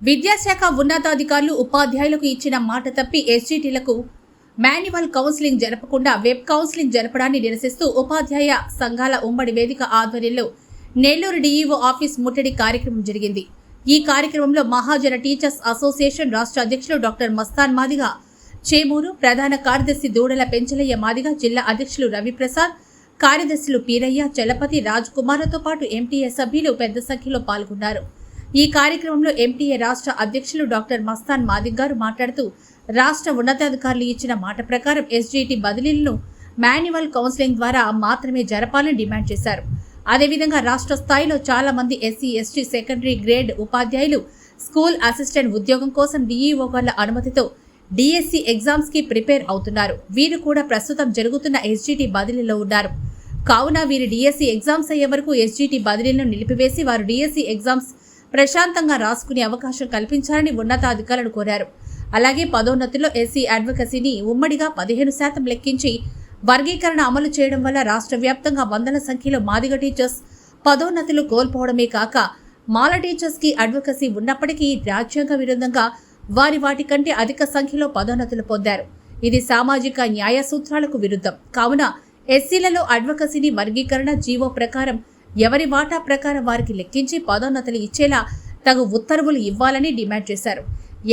విద్యాశాఖ ఉన్నతాధికారులు ఉపాధ్యాయులకు ఇచ్చిన మాట తప్పి ఎస్జీటీలకు మాన్యువల్ కౌన్సిలింగ్ జరపకుండా వెబ్ కౌన్సిలింగ్ జరపడాన్ని నిరసిస్తూ ఉపాధ్యాయ సంఘాల ఉమ్మడి వేదిక ఆధ్వర్యంలో నెల్లూరు డీఈఓ ఆఫీస్ ముట్టడి కార్యక్రమం జరిగింది. ఈ కార్యక్రమంలో మహాజన టీచర్స్ అసోసియేషన్ రాష్ట్ర అధ్యక్షులు డాక్టర్ మస్తాన్ మాదిగా చేమూరు ప్రధాన కార్యదర్శి దూడల పెంచలయ్య మాదిగా జిల్లా అధ్యక్షులు రవిప్రసాద్ కార్యదర్శులు పీరయ్య చలపతి రాజ్ కుమార్లతో పాటు ఎంటీఏ సభ్యులు పెద్ద సంఖ్యలో పాల్గొన్నారు. ఈ కార్యక్రమంలో ఎంటీఏ రాష్ట్ర అధ్యక్షులు డాక్టర్ మస్తాన్ మాదిక్ గారు మాట్లాడుతూ రాష్ట్ర ఉన్నతాధికారులు ఇచ్చిన మాట ప్రకారం ఎస్జీటీ బదిలీలను మాన్యువల్ కౌన్సిలింగ్ ద్వారా మాత్రమే జరపాలని డిమాండ్ చేశారు. అదేవిధంగా రాష్ట్ర స్థాయిలో చాలా మంది ఎస్సీ ఎస్టీ సెకండరీ గ్రేడ్ ఉపాధ్యాయులు స్కూల్ అసిస్టెంట్ ఉద్యోగం కోసం డిఈఓ వాళ్ళ అనుమతితో డిఎస్సి ఎగ్జామ్స్కి ప్రిపేర్ అవుతున్నారు. వీరు కూడా ప్రస్తుతం జరుగుతున్న ఎస్జీటీ బదిలీలో ఉన్నారు. కావున వీరు డిఎస్సి ఎగ్జామ్స్ అయ్యే వరకు ఎస్జీటీ బదిలీలను నిలిపివేసి వారు డిఎస్సి ఎగ్జామ్స్ ప్రశాంతంగా రాసుకునే అవకాశం కల్పించాలని ఉన్నతాధికారులను కోరారు. అలాగే పదోన్నతిలో ఎస్సీ అడ్వకసీని ఉమ్మడిగా పదిహేను శాతం లెక్కించి వర్గీకరణ అమలు చేయడం వల్ల రాష్ట్ర వ్యాప్తంగా వందల సంఖ్యలో మాదిగ టీచర్స్ పదోన్నతులు కోల్పోవడమే కాక మాల టీచర్స్కి అడ్వకసీ ఉన్నప్పటికీ రాజ్యాంగ విరుద్ధంగా వారి వాటి కంటే అధిక సంఖ్యలో పదోన్నతులు పొందారు. ఇది సామాజిక న్యాయ సూత్రాలకు విరుద్ధం. కావున ఎస్సీలలో అడ్వకసీని వర్గీకరణ జీవో ప్రకారం ఎవరి వాటా ప్రకారం వారికి లెక్కించి పదోన్నతులు ఇచ్చేలా తగు ఉత్తర్వులు ఇవ్వాలని డిమాండ్ చేశారు.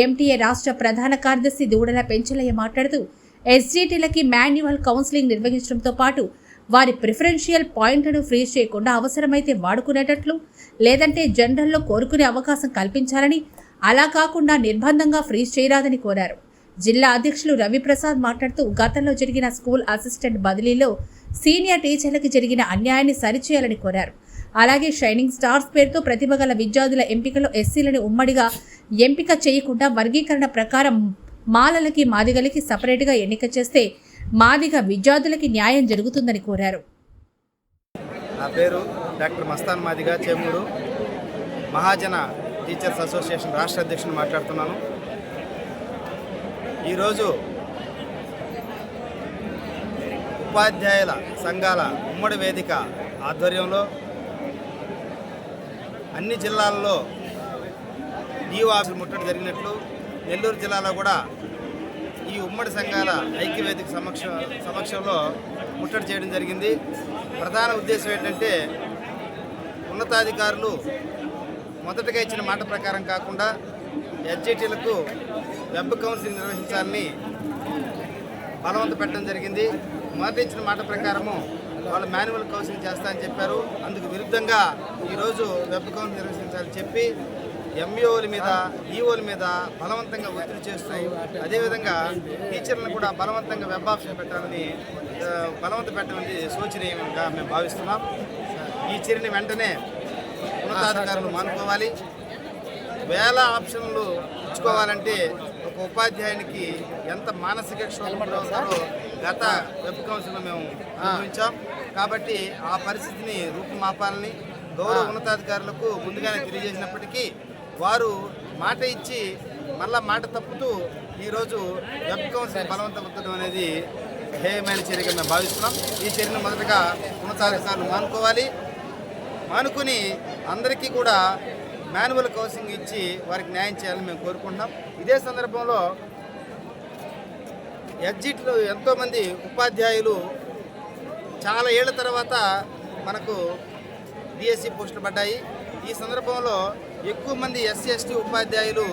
ఎంటీఏ రాష్ట్ర ప్రధాన కార్యదర్శి దూడల పెంచలయ్య మాట్లాడుతూ ఎస్జీటీలకి మాన్యువల్ కౌన్సిలింగ్ నిర్వహించడంతో పాటు వారి ప్రిఫరెన్షియల్ పాయింట్లను ఫ్రీజ్ చేయకుండా అవసరమైతే వాడుకునేటట్లు లేదంటే జనరల్లో కోరుకునే అవకాశం కల్పించాలని అలా కాకుండా నిర్బంధంగా ఫ్రీజ్ చేయరాదని కోరారు. జిల్లా అధ్యక్షులు రవిప్రసాద్ మాట్లాడుతూ గతంలో జరిగిన స్కూల్ అసిస్టెంట్ బదిలీలో సీనియర్ టీచర్లకు జరిగిన అన్యాయాన్ని సరిచేయాలని కోరారు. అలాగే షైనింగ్ స్టార్స్ పేరుతో ప్రతిభ గల విద్యార్థుల ఎంపికలో ఎస్సీలను ఉమ్మడిగా ఎంపిక చేయకుండా వర్గీకరణ ప్రకారం మాలలకి మాదిగలకి సపరేట్గా ఎన్నిక చేస్తే మాదిగ విద్యార్థులకి న్యాయం జరుగుతుందని కోరారు. నా పేరు doctor Mastan Madiga Chemuru Mahajana teachers association రాష్ట్ర అధ్యక్షుని మాట్లాడుతున్నాను. ఈరోజు ఉపాధ్యాయుల సంఘాల ఉమ్మడి వేదిక ఆధ్వర్యంలో అన్ని జిల్లాల్లో డిఓ ఆఫీస్ ముట్టడి జరిగినట్లు నెల్లూరు జిల్లాలో కూడా ఈ ఉమ్మడి సంఘాల ఐక్యవేదిక సమక్ష సమక్షంలో ముట్టడి చేయడం జరిగింది. ప్రధాన ఉద్దేశం ఏంటంటే ఉన్నతాధికారులు మొదటగా ఇచ్చిన మాట ప్రకారం కాకుండా ఎస్జిటీలకు వెబ్ కౌన్సిలింగ్ నిర్వహించాలని బలవంత పెట్టడం జరిగింది. మొదట మాట ప్రకారము వాళ్ళు మాన్యువల్ కౌన్సిలింగ్ చేస్తారని చెప్పారు. అందుకు విరుద్ధంగా ఈరోజు వెబ్ కౌన్సిలింగ్ నిర్వహించాలని చెప్పి ఎంఈఓల మీద ఈఓల మీద బలవంతంగా ఒత్తిడి చేస్తూ అదేవిధంగా టీచర్లను కూడా బలవంతంగా వెబ్ ఆప్షన్ పెట్టాలని బలవంత పెట్టాలని శోచనీయంగా మేము భావిస్తున్నాం. ఈ చర్యని వెంటనే ఉన్నతాధికారులు మానుకోవాలి. వేల ఆప్షన్లు ఇచ్చుకోవాలంటే ఒక ఉపాధ్యాయునికి ఎంత మానసిక క్షోభ గురవుతారో గత వెబ్ కౌన్సిల్లో మేము అనుభవించాం కాబట్టి ఆ పరిస్థితిని రూపుమాపాలని గౌరవ ఉన్నతాధికారులకు ముందుగానే తెలియజేసినప్పటికీ వారు మాట ఇచ్చి మళ్ళా మాట తప్పుతూ ఈరోజు వెబ్ కౌన్సిల్ బలవంతపడడం అనేది హేయమైన చర్యగా మేము భావిస్తున్నాం. ఈ చర్యను మొదటగా ఉన్నతాధికారులు మానుకోవాలి. మానుకుని అందరికీ కూడా మాన్యువల్ కౌన్సిలింగ్ ఇచ్చి వారికి న్యాయం చేయాలని మేము కోరుకుంటున్నాం. ఇదే సందర్భంలో ఎగ్జిట్లో ఎంతోమంది ఉపాధ్యాయులు చాలా ఏళ్ళ తర్వాత మనకు డిఎస్సి పోస్టులు పడ్డాయి. ఈ సందర్భంలో ఎక్కువ మంది ఎస్సీ ఎస్టీ ఉపాధ్యాయులు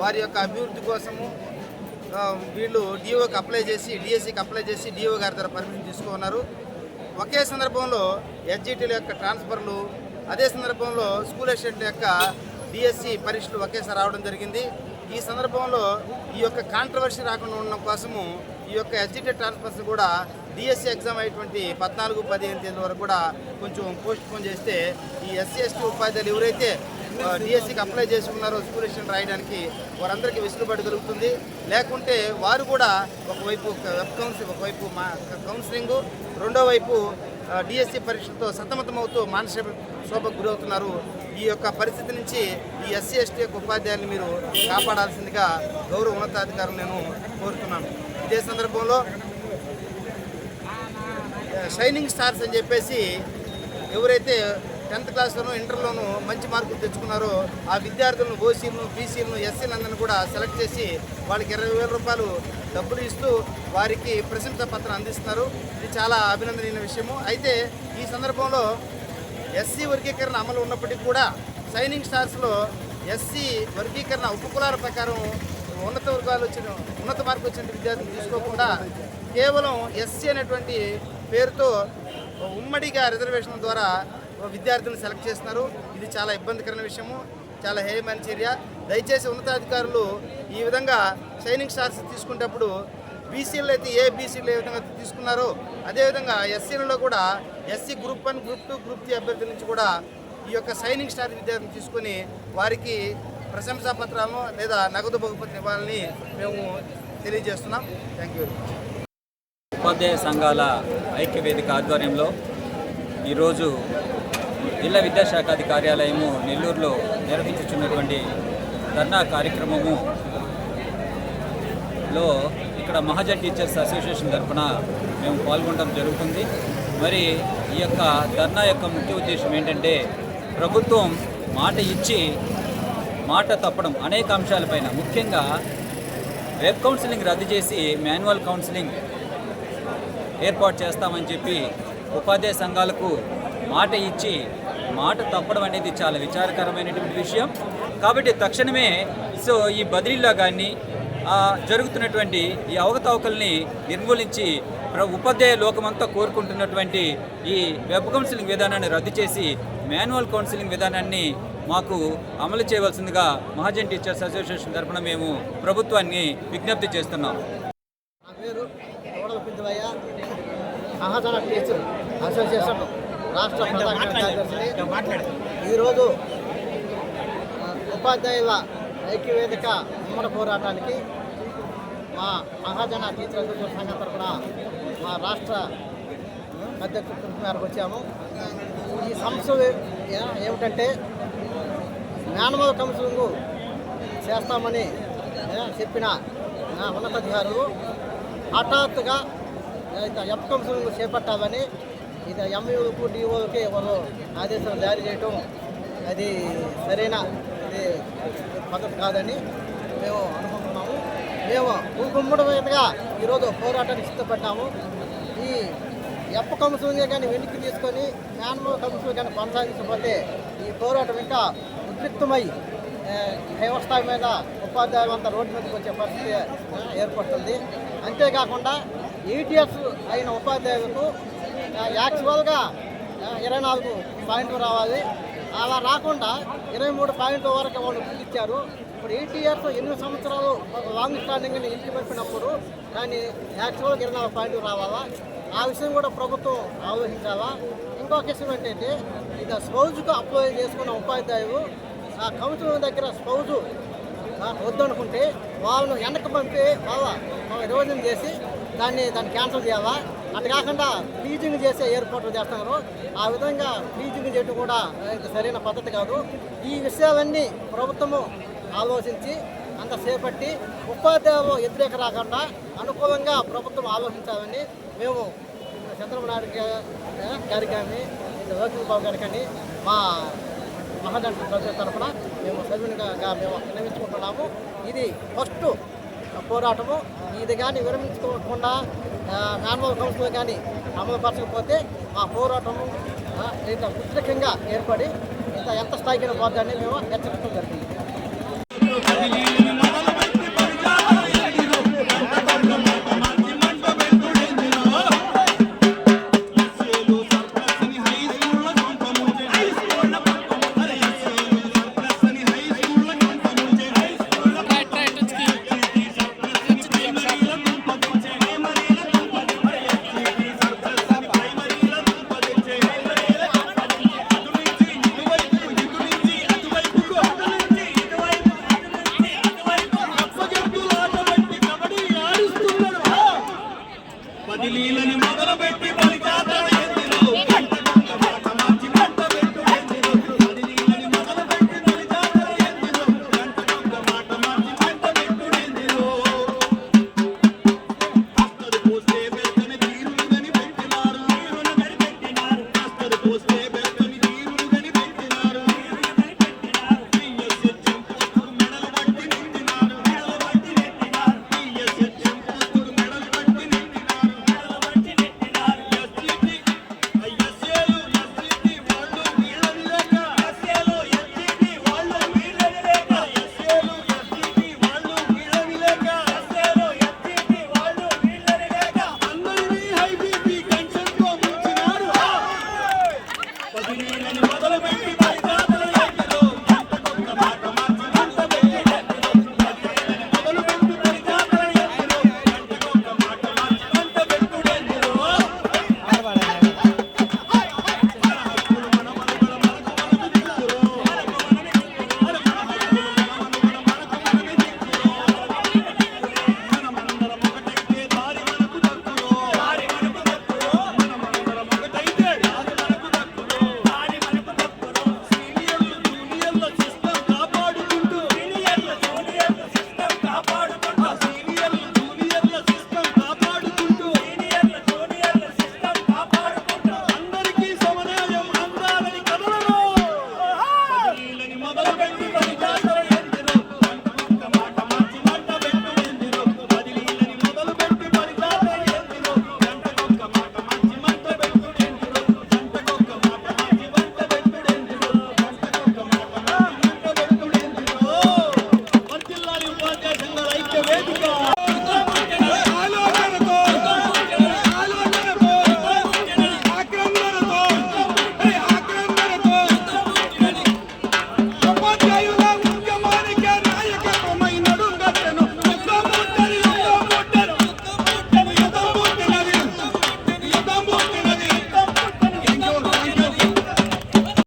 వారి యొక్క అభివృద్ధి కోసము వీళ్ళు డిఓకి అప్లై చేసి డిఎస్సికి అప్లై చేసి డిఓ గారి ద్వారా పర్మిషన్ తీసుకున్నారు. ఒకే సందర్భంలో ఎస్జిటీల యొక్క ట్రాన్స్ఫర్లు అదే సందర్భంలో స్కూల్ అసిస్టెంట్ యొక్క డిఎస్సి పరీక్షలు ఒకేసారి రావడం జరిగింది. ఈ సందర్భంలో ఈ యొక్క కాంట్రవర్సీ రాకుండా ఉండడం కోసము ఈ యొక్క ఎస్జిటీ ట్రాన్స్ఫర్స్ కూడా డిఎస్సి ఎగ్జామ్ అయ్యేటువంటి పద్నాలుగు పదిహేను తేదీ వరకు కూడా కొంచెం పోస్ట్ పోన్ చేస్తే ఈ ఎస్సీ ఎస్టీ ఉపాధ్యాయులు ఎవరైతే డిఎస్సికి అప్లై చేసుకున్నారో స్కూలేషన్ రాయడానికి వారందరికీ వెసులుబాటు కలుగుతుంది. లేకుంటే వారు కూడా ఒకవైపు వెబ్ కౌన్సిల్ ఒకవైపు మా కౌన్సిలింగ్ రెండో వైపు డిఎస్సి పరీక్షలతో సతమతమవుతూ మానసిక శోభకు గురవుతున్నారు. ఈ యొక్క పరిస్థితి నుంచి ఈ ఎస్సీ ఎస్టీ యొక్క ఉపాధ్యాయులను మీరు కాపాడాల్సిందిగా గౌరవ ఉన్నతాధికారులు నేను కోరుతున్నాను. ఇదే సందర్భంలో షైనింగ్ స్టార్స్ అని చెప్పేసి ఎవరైతే టెన్త్ క్లాస్లోనూ ఇంటర్లోనూ మంచి మార్కులు తెచ్చుకున్నారో ఆ విద్యార్థులను ఓసీలను బీసీలను ఎస్సీలందరినీ కూడా సెలెక్ట్ చేసి వాళ్ళకి ఇరవై వేల రూపాయలు డబ్బులు ఇస్తూ వారికి ప్రశంసా పత్రం అందిస్తున్నారు. ఇది చాలా అభినందనీయ విషయము. అయితే ఈ సందర్భంలో ఎస్సీ వర్గీకరణ అమలు ఉన్నప్పటికీ కూడా సైనింగ్ స్టార్స్లో ఎస్సీ వర్గీకరణ ఉపకులాల ప్రకారం ఉన్నత వర్గాలు వచ్చిన ఉన్నత మార్కు వచ్చిన విద్యార్థులు తీసుకోకుండా కేవలం ఎస్సీ అనేటువంటి పేరుతో ఉమ్మడిగా రిజర్వేషన్ ద్వారా విద్యార్థులను సెలెక్ట్ చేస్తున్నారు. ఇది చాలా ఇబ్బందికరమైన విషయము చాలా హేయమైన చర్య. దయచేసి ఉన్నతాధికారులు ఈ విధంగా షైనింగ్ స్టార్స్ తీసుకునేటప్పుడు బీసీలు అయితే ఏ బీసీలు ఏ విధంగా తీసుకున్నారో అదేవిధంగా ఎస్సీలలో కూడా SC group one group two group three అభ్యర్థుల నుంచి కూడా ఈ యొక్క సైనింగ్ స్టార్ విద్యార్థిని తీసుకొని వారికి ప్రశంసా పత్రాలను లేదా నగదు బహుమతి ఇవ్వాలని మేము తెలియజేస్తున్నాం. థ్యాంక్ యూ ఉపాధ్యాయ సంఘాల ఐక్య వేదిక ఆధ్వర్యంలో ఈరోజు జిల్లా విద్యాశాఖాది కార్యాలయము నెల్లూరులో నిర్వహించుచున్నటువంటి ధర్నా కార్యక్రమము లో ఇక్కడ మహాజన్ టీచర్స్ అసోసియేషన్ తరఫున మేము పాల్గొనడం జరుగుతుంది. మరి ఈ యొక్క ధర్నా యొక్క ముఖ్య ఉద్దేశం ఏంటంటే ప్రభుత్వం మాట ఇచ్చి మాట తప్పడం అనేక అంశాలపైన ముఖ్యంగా వెబ్ కౌన్సిలింగ్ రద్దు చేసి మాన్యువల్ కౌన్సిలింగ్ ఏర్పాటు చేస్తామని చెప్పి ఉపాధ్యాయ సంఘాలకు మాట ఇచ్చి మాట తప్పడం అనేది చాలా విచారకరమైనటువంటి విషయం. కాబట్టి తక్షణమే సో ఈ బదిలీలో కానీ జరుగుతున్నటువంటి ఈ అవకతవకల్ని నిర్మూలించి ఉపాధ్యాయ లోకమంతా కోరుకుంటున్నటువంటి ఈ వెబ్ కౌన్సిలింగ్ విధానాన్ని రద్దు చేసి మాన్యువల్ కౌన్సిలింగ్ విధానాన్ని మాకు అమలు చేయవలసిందిగా మహాజన్ టీచర్స్ అసోసియేషన్ తరఫున మేము ప్రభుత్వాన్ని విజ్ఞప్తి చేస్తున్నాం. నా పేరు కోడల పింఛలయ్య మహాజన టీచర్ అసోసియేషన్ రాష్ట్ర ప్రధాన కార్యదర్శిని. ఈరోజు ఉపాధ్యాయుల ఐక్యవేదిక ఉమ్మడి పోరాటానికి మా మహాజన టీచర్ అసోసియేషన్ సంఘం తరఫున మా రాష్ట్ర అధ్యక్షుల మేరకు వచ్చాము. ఈ సమస్య ఏమిటంటే మానవ కౌన్సిలింగ్ చేస్తామని చెప్పిన ఉన్నతాధికారులు హఠాత్తుగా ఎఫ్ కౌన్సిలింగ్ చేపట్టాలని ఇది ఎంఈలకు డిఓకి వాళ్ళు ఆదేశాలు జారీ చేయటం అది సరైన ఇది పద్ధతి కాదని మేము అనుకుంటున్నాము. మేము ఉమ్మడి మీదుగా ఈరోజు పోరాటానికి సిద్ధపడ్డాము. ఈ ఎప్ప కౌన్సిలింగ్ కానీ వెనక్కి తీసుకొని మాన్యువల్ కౌన్సిలింగ్ కానీ కొనసాగించకపోతే ఈ పోరాటం ఇంకా ఉద్రిక్తమై దేవస్థాయి మీద ఉపాధ్యాయులు అంతా రోడ్డు మీదకి వచ్చే పరిస్థితి ఏర్పడుతుంది. అంతేకాకుండా ఈటీఎస్ అయిన ఉపాధ్యాయులకు యాక్చువల్గా ఇరవై నాలుగు పాయింట్లు రావాలి. అలా రాకుండా ఇరవై మూడు పాయింట్ల వరకు వాళ్ళు ఇచ్చారు ఇప్పుడు ఈటీఎస్ ఎనిమిది సంవత్సరాలు లాంగ్ స్టాండింగ్ని ఇంటికి పంపినప్పుడు కానీ యాక్చువల్గా ఇరవై నాలుగు పాయింట్లు రావాలా? ఆ విషయం కూడా ప్రభుత్వం ఆలోచించాలా? ఇంకొక విషయం ఏంటంటే ఇది స్పౌజ్కు అప్లై చేసుకున్న ఉపాధ్యాయులు ఆ కౌన్సిలింగ్ దగ్గర స్పౌజు వద్దనుకుంటే వాళ్ళను వెనక్కి పంపి వాళ్ళ రివజన్ చేసి దాన్ని దాన్ని క్యాన్సిల్ చేయాలా? అటు కాకుండా టీచింగ్ చేసే ఏర్పాట్లు చేస్తున్నారు. ఆ విధంగా టీచింగ్ చేయడం కూడా సరైన పద్ధతి కాదు. ఈ విషయాలన్నీ ప్రభుత్వము ఆలోచించి అంత చేపట్టి ఉపాధ్యాయులు వ్యతిరేక రాకుండా అనుకూలంగా ప్రభుత్వం ఆలోచించాలని మేము చంద్రబాబు నాయుడు గారి గారికి కానీ లోకేష్ బాబు గారికి కానీ మా మహాజన్ ప్రజల తరఫున మేము సభ్యునిగా మేము విరమించుకుంటున్నాము ఇది ఫస్ట్ పోరాటము. ఇది కానీ విరమించుకోకుండా మాన్యువల్ కౌన్సిల్ కానీ అమలుపరచకపోతే మా పోరాటము ఇంత ఉద్రిక్తంగా ఏర్పడి ఇంత ఎంత స్థాయికి పోద్దని మేము హెచ్చరించడం జరిగింది